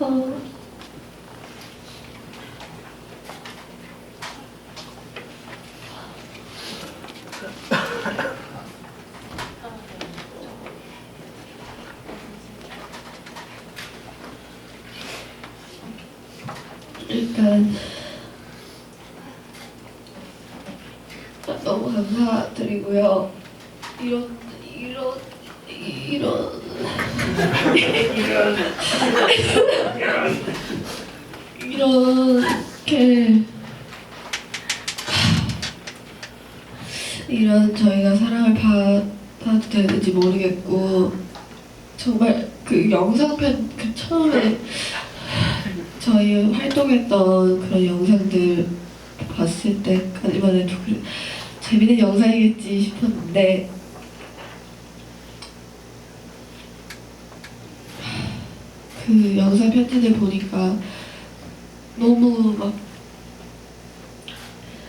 어, 일단 너무 감사드리고요. 이런 이런 이런 이렇게. 이런 저희가 사랑을 받아도 되는지 모르겠고 정말 그 영상편 그 처음에 저희 활동했던 그런 영상들 봤을 때까지만 해도 그래, 재밌는 영상이겠지 싶었는데 그 영상 편지를 보니까 너무 막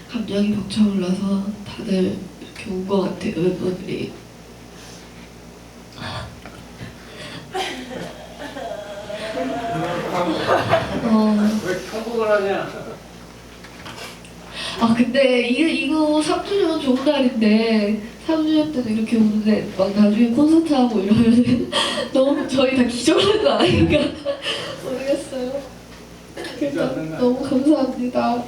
감정이 벅차올라서 다들 이렇게 온 것 같아요 멤버들이 어, 왜 편곡을 하냐? 아 근데 이거 이거 3주년 좋은 날인데 3주년 때도 이렇게 오는데 막 나중에 콘서트 하고 이러면 너무 저희 다 기절하는 거 아닌가. 일단 너무 감사합니다.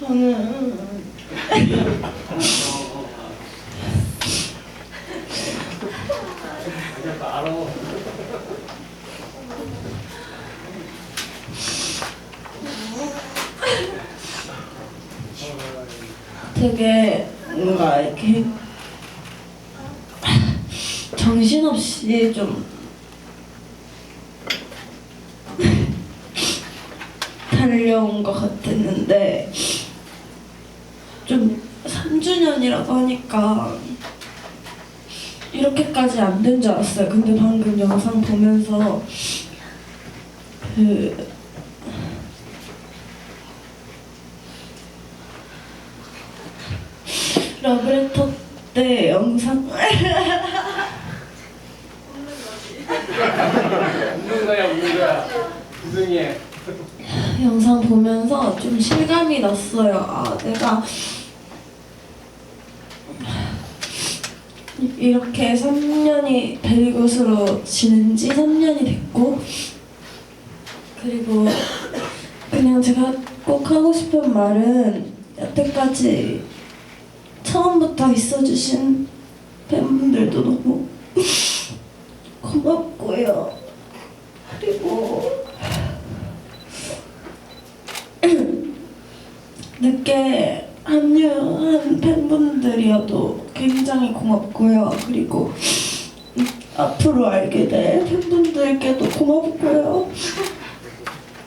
저는. 되게 뭔가 이렇게 정신없이 좀 달려온 것 같았는데 좀 3주년이라고 하니까 이렇게까지 안 된 줄 알았어요. 근데 방금 영상 보면서 그 러브레터 때 영상 웃는 거야, 웃는 거야. 구승이. 영상 보면서 좀 실감이 났어요. 아, 내가 이렇게 3년이 벨굿으로 지낸 지 3년이 됐고 그리고 그냥 제가 꼭 하고 싶은 말은 여태까지 처음부터 있어주신 팬분들도 너무 고맙고요. 그리고 늦게 합류한 팬분들이어도 굉장히 고맙고요. 그리고 음, 앞으로 알게 될 팬분들께도 고맙고요.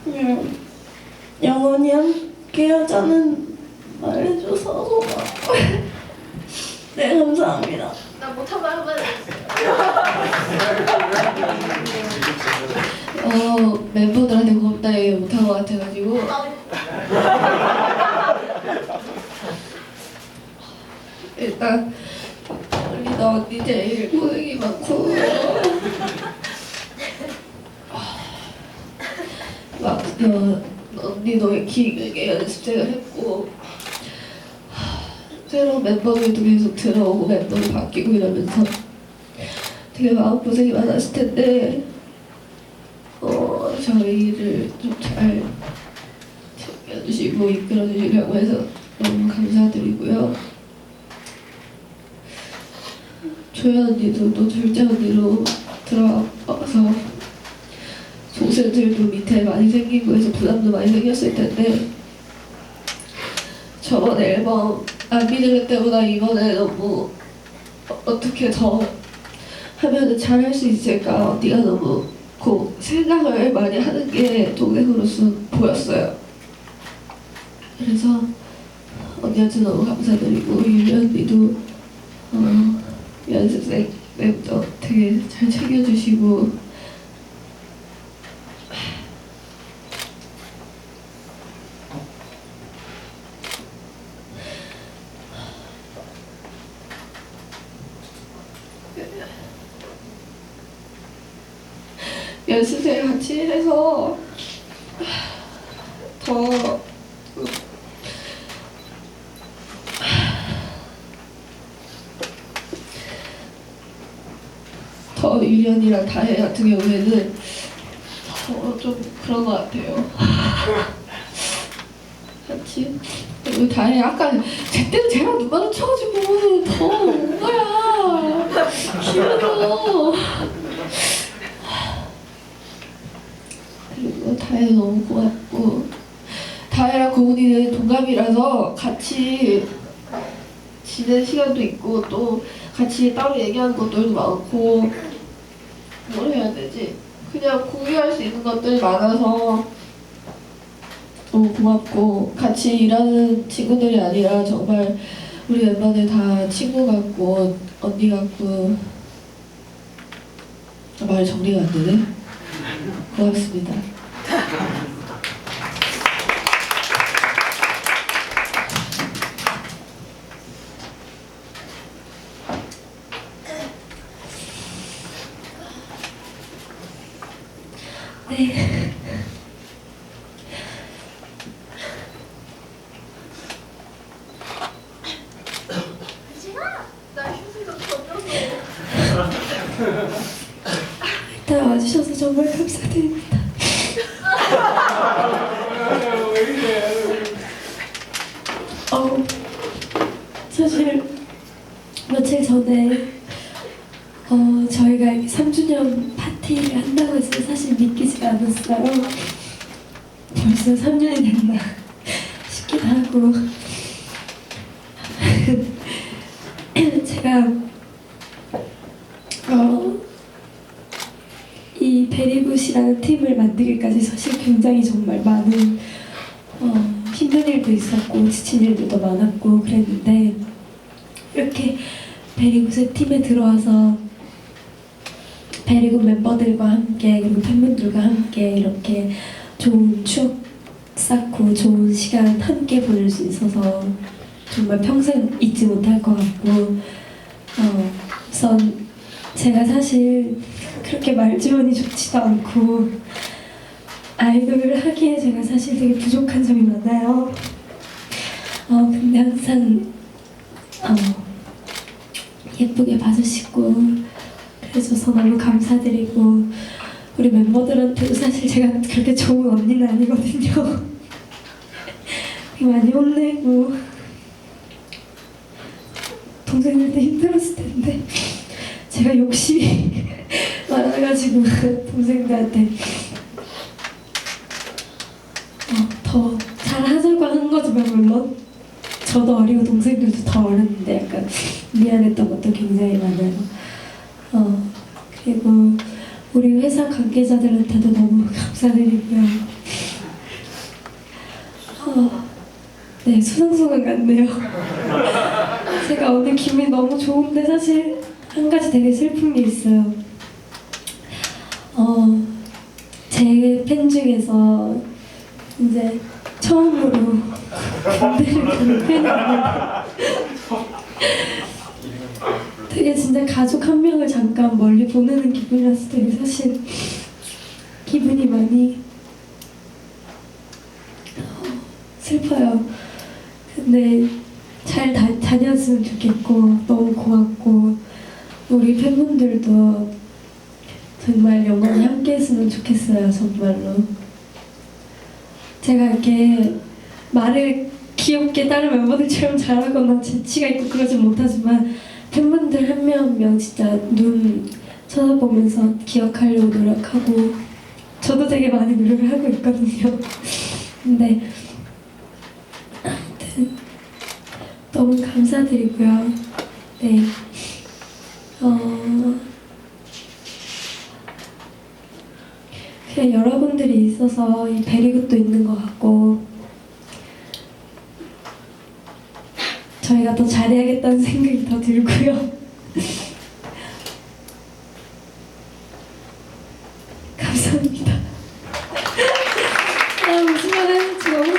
그냥 영원히 함께 하자는 말해줘서 고맙고요. 네, 감사합니다. 나 못한 말 한번 어 멤버들한테 고맙다. 얘기 못한 것 같아가지고. 일단 리더 언니 제일 고생이 많고. 막 어, 언니도 길게 연습생을 했고 새로운 멤버들도 계속 들어오고 멤버도 바뀌고 이러면서 되게 마음고생이 많았을 텐데 어, 저희를 좀 잘 챙겨주시고 이끌어주시려고 해서 너무 감사드리고요. 조연 언니도 또 둘째 언니로 들어와서 동생들도 밑에 많이 생기고 해서 부담도 많이 생겼을 텐데 저번 앨범 안 믿을 때보다 이번에 너무 어, 어떻게 더 하면은 잘할 수 있을까 언니가 너무 고 생각을 많이 하는 게 동생으로서 보였어요. 그래서 언니한테 너무 감사드리고 유리 언니도 어, 연습생 때부터 되게 잘 챙겨주시고 연습생 같이 해서 더 더 유연이랑 다혜 같은 경우에는 더좀 그런 것 같아요. 같이 우리 다혜 약간 제때는 제가 눈 마주쳐가지고 더온 거야. 힘들어. 그리고 다혜 너무 고맙고 다혜랑 고은이는 동갑이라서 같이 지낸 시간도 있고 또 같이 따로 얘기하는 것들도 많고 뭘 해야 되지? 그냥 공유할 수 있는 것들이 많아서 너무 고맙고 같이 일하는 친구들이 아니라 정말 우리 멤버들 다 친구 같고 언니 같고 아, 말 정리가 안 되네. 고맙습니다. 네. 일단 와주셔서 정말 감사드립니다. 왜 이래? 어, 사실 며칠 전에 어, 저희가 3주년 파티를 한다고 해서 사실 믿기지가 않았어요. 벌써 3년이 됐나 싶기도 하고 제가 어, 이 베리굿이라는 팀을 만들기까지 사실 굉장히 정말 많은 어, 힘든 일도 있었고 지친 일들도 많았고 그랬는데 이렇게 베리굿의 팀에 들어와서 베리굿 멤버들과 함께 그리고 팬분들과 함께 이렇게 좋은 추억 쌓고 좋은 시간 함께 보낼 수 있어서 정말 평생 잊지 못할 것 같고 어, 우선 제가 사실 그렇게 말주변이 좋지도 않고 아이돌을 하기에 제가 사실 되게 부족한 점이 많아요. 어, 근데 항상 어, 예쁘게 봐주시고 그래줘서 너무 감사드리고 우리 멤버들한테도 사실 제가 그렇게 좋은 언니는 아니거든요. 많이 혼내고 동생들도 힘들었을 텐데 제가 욕심이 많아가지고 동생들한테 어, 더 잘하자고 하는 거지만 물론 저도 어리고 동생들도 더 어렸는데 약간 미안했던 것도 굉장히 많아요. 어, 그리고 우리 회사 관계자들한테도 너무 감사드리고요. 어, 네, 수상소감 같네요. 제가 오늘 기분이 너무 좋은데 사실 한 가지 되게 슬픈 게 있어요. 어, 제 팬 중에서 이제 처음으로 군대를 팬이 되게 진짜 가족 한 명을 잠깐 멀리 보내는 기분이라서 되게 사실 기분이 많이 어, 슬퍼요. 근데 잘 다, 다녔으면 좋겠고 너무 고맙고 우리 팬분들도 정말 영원히 함께 했으면 좋겠어요 정말로. 제가 이렇게 말을 귀엽게 다른 멤버들처럼 잘하거나 재치가 있고 그러진 못하지만 팬분들 한 명 한 명 진짜 눈 쳐다보면서 기억하려고 노력하고 저도 되게 많이 노력을 하고 있거든요. 근데 아무튼 너무 감사드리고요. 네. 어, 그냥 여러분들이 있어서 이 베리굿도 있는 것 같고 저희가 더 잘해야겠다는 생각이 더 들고요. 감사합니다. 아 웃으면 너무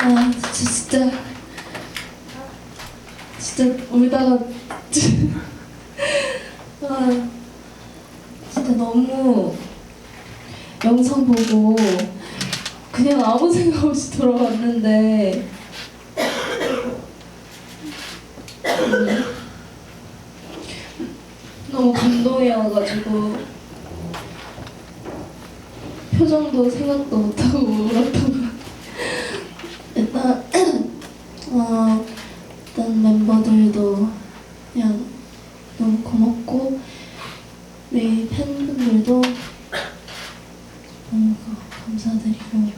아 진짜 진짜 울다가 아 너무 영상 보고 그냥 아무 생각 없이 돌아왔는데 너무 감동이어가지고 표정도 생각도 못하고 울었던 것. 일단 어, 일단 멤버들도 그냥 너무 고맙고 우리 팬분들도 너무 가- 감사드리고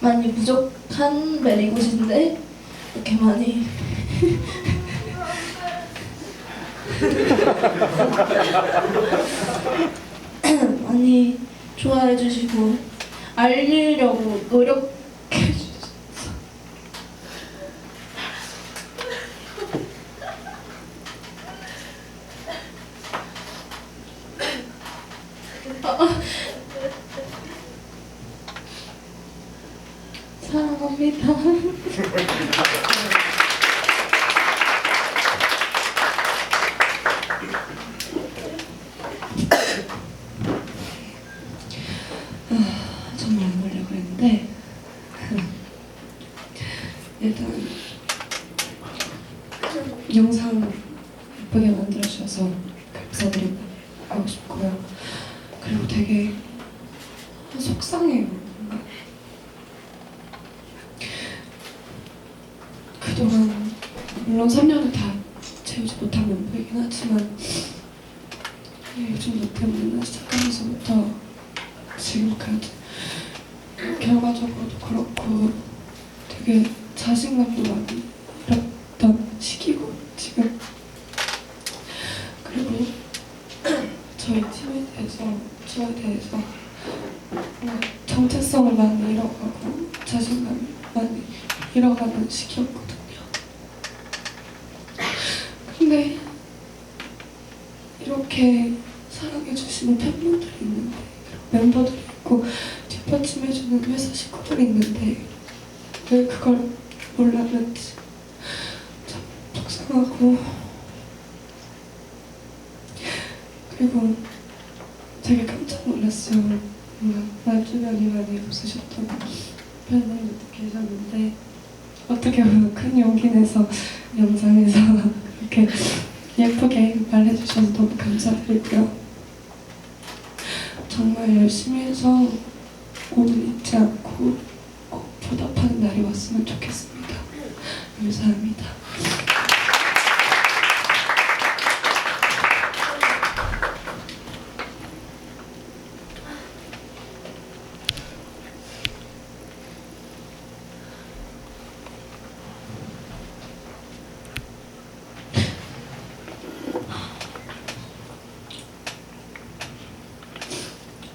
많이 부족한 메리굿인데 이렇게 많이 많이 좋아해 주시고 알리려고 노력해 주셔서 사랑합니다. 아, 정말 안 보려고 했는데 일단 영상 예쁘게 만들어주셔서 감사드리고 싶고요. 그리고 되게 속상해요. 그동안 물론 3년을 다 채우지 못한 멤버이긴 하지만 예, 요즘 너 때문에 시작하면서부터 지금까지 결과적으로도 그렇고 되게 자신감도 많이 잃었던 시기고 지금 그리고 저희 팀에 대해서 저에 대해서 뭔가 정체성을 많이 잃어가고 자신감을 많이 잃어가는 시기였거든요. 근데 이렇게 사랑해주시는 팬분들이 있는데 멤버들이 있고 뒷받침해주는 회사 식구들이 있는데 왜 그걸 몰랐는지 참 속상하고 그리고 되게 깜짝 놀랐어요. 뭔가 말 주변이 많이 없으셨던 팬분들도 계셨는데 어떻게 보면 큰 용기 내서 영상에서 그렇게 예쁘게 말해주셔서 너무 감사드리고요. 정말 열심히 해서 오늘 잊지 않고 꼭 보답하는 날이 왔으면 좋겠습니다. 감사합니다.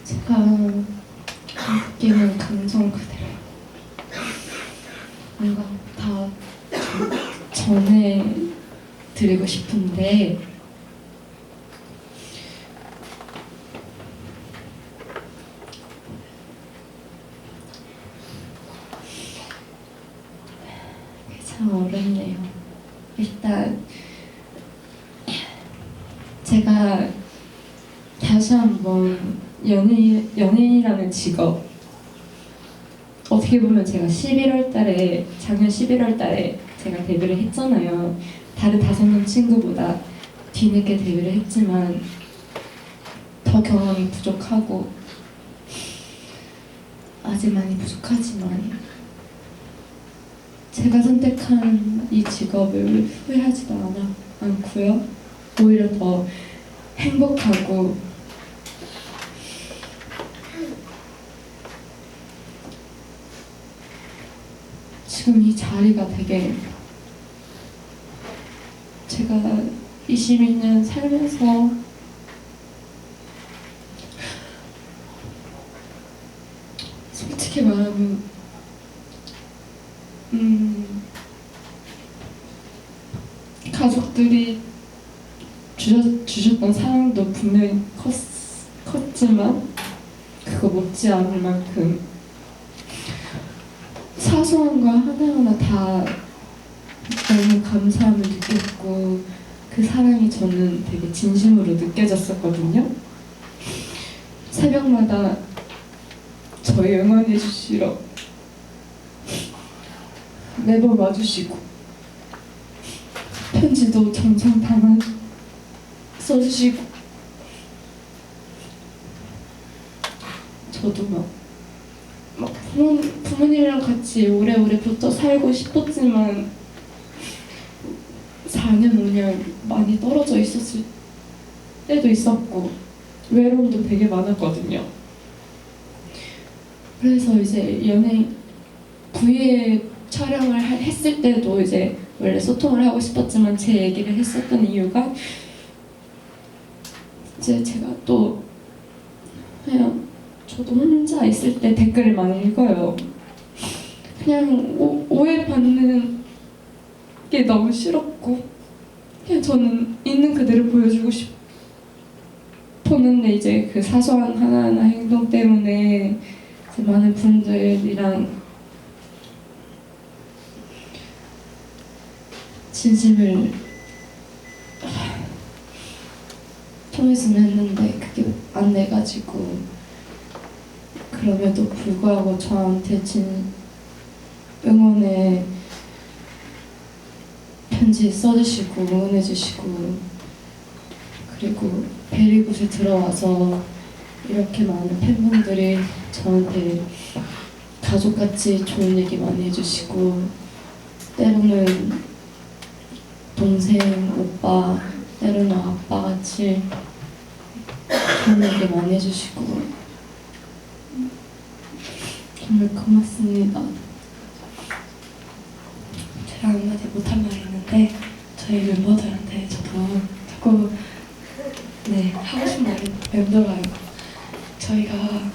제가 느끼는 감정 그대로 뭔가 다 전해 드리고 싶은데 참 어렵네요. 일단 제가 다시 한번 연예인, 연예인이라는 직업 어떻게 보면 제가 11월 달에 작년 11월 달에 제가 데뷔를 했잖아요. 다른 다섯 명 친구보다 뒤늦게 데뷔를 했지만 더 경험이 부족하고 아직 많이 부족하지만 제가 선택한 이 직업을 후회하지도 않아, 않고요. 오히려 더 행복하고 지금 이 자리가 되게 제가 21년 살면서 솔직히 말하면 음 가족들이 주셨, 주셨던 사랑도 분명히 컸, 컸지만 그거 못지 않을 만큼 사, 사소한 거 하나하나 다 너무 감사함을 느꼈고 그 사랑이 저는 되게 진심으로 느껴졌었거든요. 새벽마다 저희 응원해 주시러 매번 와주시고 편지도 정성 담아 써주시고 저도 막, 막 부모, 부모님이랑 같이 오래오래 붙어 살고 싶었지만 4년 5년 많이 떨어져 있었을 때도 있었고 외로움도 되게 많았거든요. 그래서 이제 연예 V에 촬영을 하- 했을 때도 이제 원래 소통을 하고 싶었지만 제 얘기를 했었던 이유가 이제 제가 또 그냥 저도 혼자 있을 때 댓글을 많이 읽어요. 그냥 오, 오해받는 게 너무 싫었고 그냥 저는 있는 그대로 보여주고 싶었는데 이제 그 사소한 하나하나 행동 때문에 많은 분들이랑 진심을 통했으면 했는데 그게 안 돼가지고 그럼에도 불구하고 저한테 진 응원의 편지 써주시고 응원해주시고 그리고 베리굿에 들어와서 이렇게 많은 팬분들이 저한테 가족같이 좋은 얘기 많이 해주시고 때로는 동생, 오빠, 때로는 아빠같이 좋은 얘기 많이 해주시고 정말 고맙습니다. 제가 한마디 못한 말이 있는데 저희 멤버들한테 저도 자꾸 네 하고 싶은 말이 맴돌아요. 저희가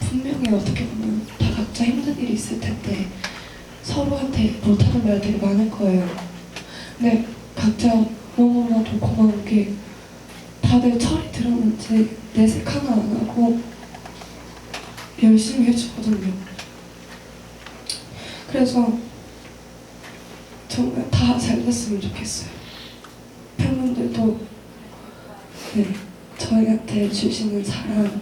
분명히 어떻게 보면 다 각자 힘든 일이 있을 텐데 서로한테 못하는 말들이 많을 거예요. 근데 각자 너무나 도코마하게 다들 철이 들었는지 내색 하나 안 하고 열심히 해주거든요. 그래서 정말 다 잘 됐으면 좋겠어요. 팬분들도 네, 저희한테 주시는 사랑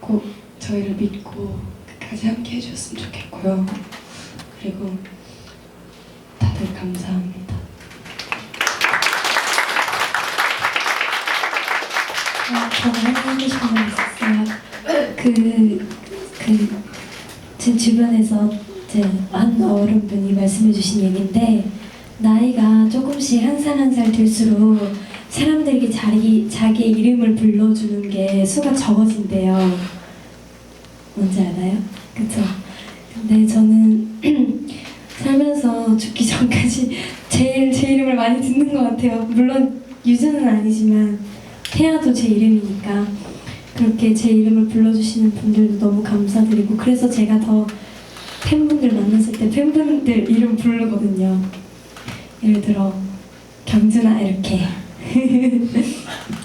꼭 저희를 믿고 끝까지 함께 해주셨으면 좋겠고요. 그리고 다들 감사합니다. 아, 저는 싶은 말 있었어요. 그, 그, 제 주변에서 이제 한 어른분이 말씀해 주신 얘기인데 나이가 조금씩 한 살 한 살 들수록 사람들에게 자기 자기의 이름을 불러주는 게 수가 적어진대요. 뭔지 알아요? 그쵸? 근데 저는 살면서 죽기 전까지 제일 제 이름을 많이 듣는 것 같아요. 물론 유주는 아니지만 태아도 제 이름이니까 그렇게 제 이름을 불러주시는 분들도 너무 감사드리고 그래서 제가 더 팬분들 만났을 때 팬분들 이름 부르거든요. 예를 들어 경준아 이렇게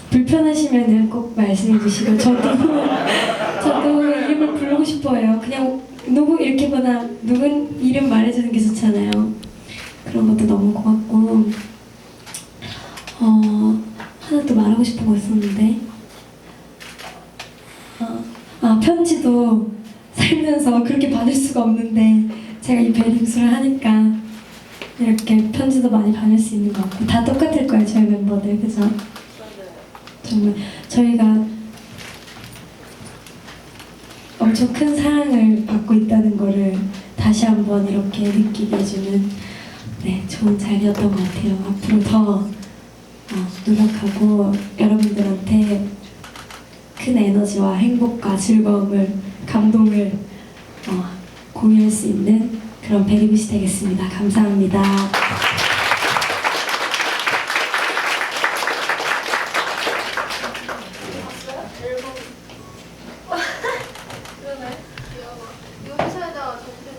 불편하시면은 꼭 말씀해 주시고 저도 저도 이름을 부르고 싶어요. 그냥 누구 이렇게보다 누군 이름 말해주는 게 좋잖아요. 그런 것도 너무 고맙고 어 하나 또 말하고 싶은 거 있었는데 어, 아 편지도 살면서 그렇게 받을 수가 없는데 제가 이 베링수를 하니까 이렇게 편지도 많이 받을 수 있는 것 같고 다 똑같을 거예요 저희 멤버들 그죠? 정말 저희가 엄청 큰 사랑을 받고 있다는 거를 다시 한번 이렇게 느끼게 해주는 네 좋은 자리였던 것 같아요 앞으로 더 어, 노력하고 여러분들한테 큰 에너지와 행복과 즐거움을 감동을 어, 공유할 수 있는 그런 베리굿이 되겠습니다. 감사합니다.